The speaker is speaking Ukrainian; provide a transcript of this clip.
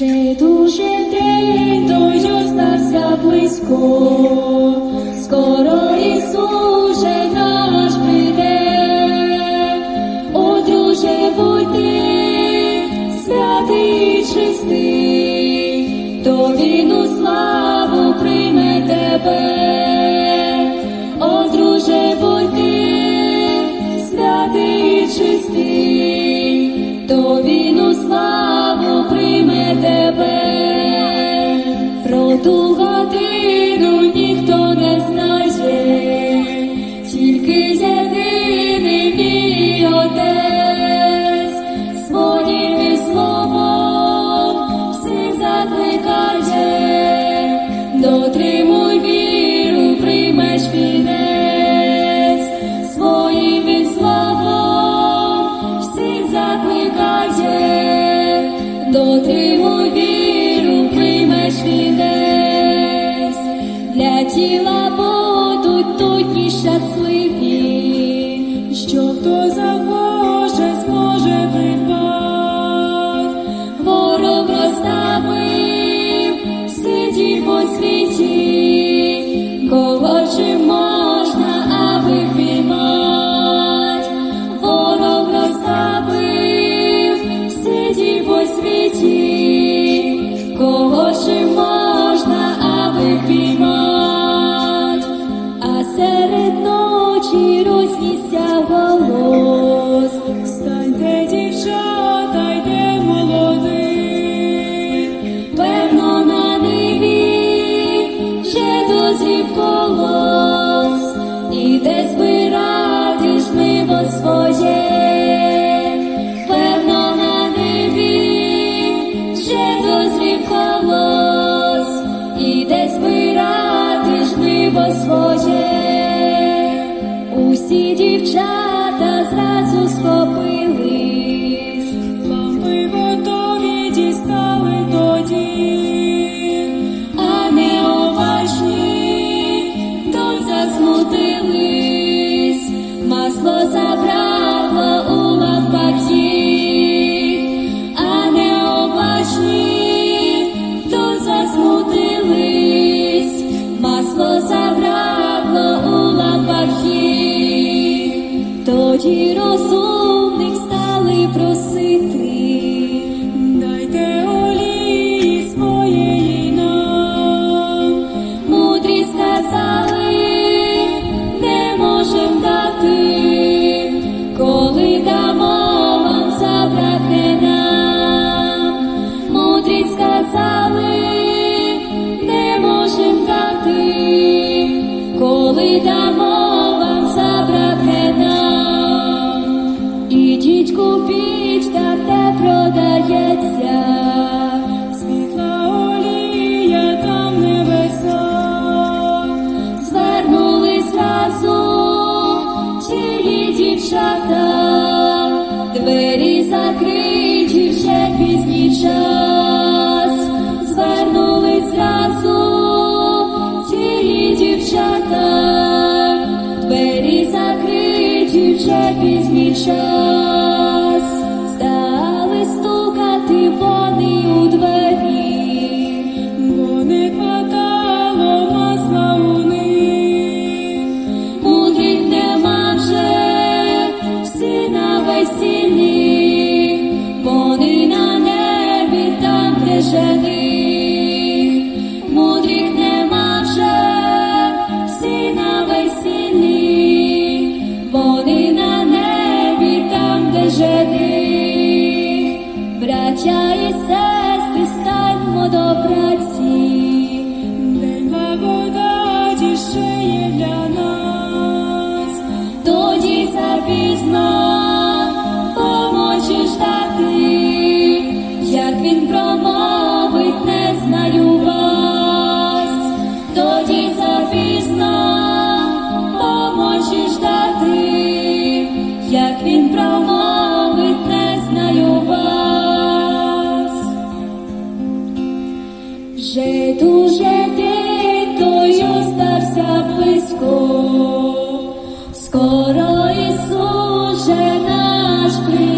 Ще дуже день той остався близько, скоро Ісус же наш прийде, О, друже, будь ти святий і чистий, то він у славу прийме тебе. О, друже, будь ти святий і чистий, то він у славу тебе. Про тіла будуть тут і щасливі, що хто захоче, жниво своє. Певно, на ниві вже дозрів колос. Іде збирати жниво своє. Усі дівчата зразу схопились, масло забракло двері закриті вже час. Звернулись разом тії дівчата, вже пізній час. Стали стукати вони у двері, бо не хватало масла у них. Мудрих нема вже всі на весіллі, Вже дуже дитою стався близько, скоро Ісус же наш прийде.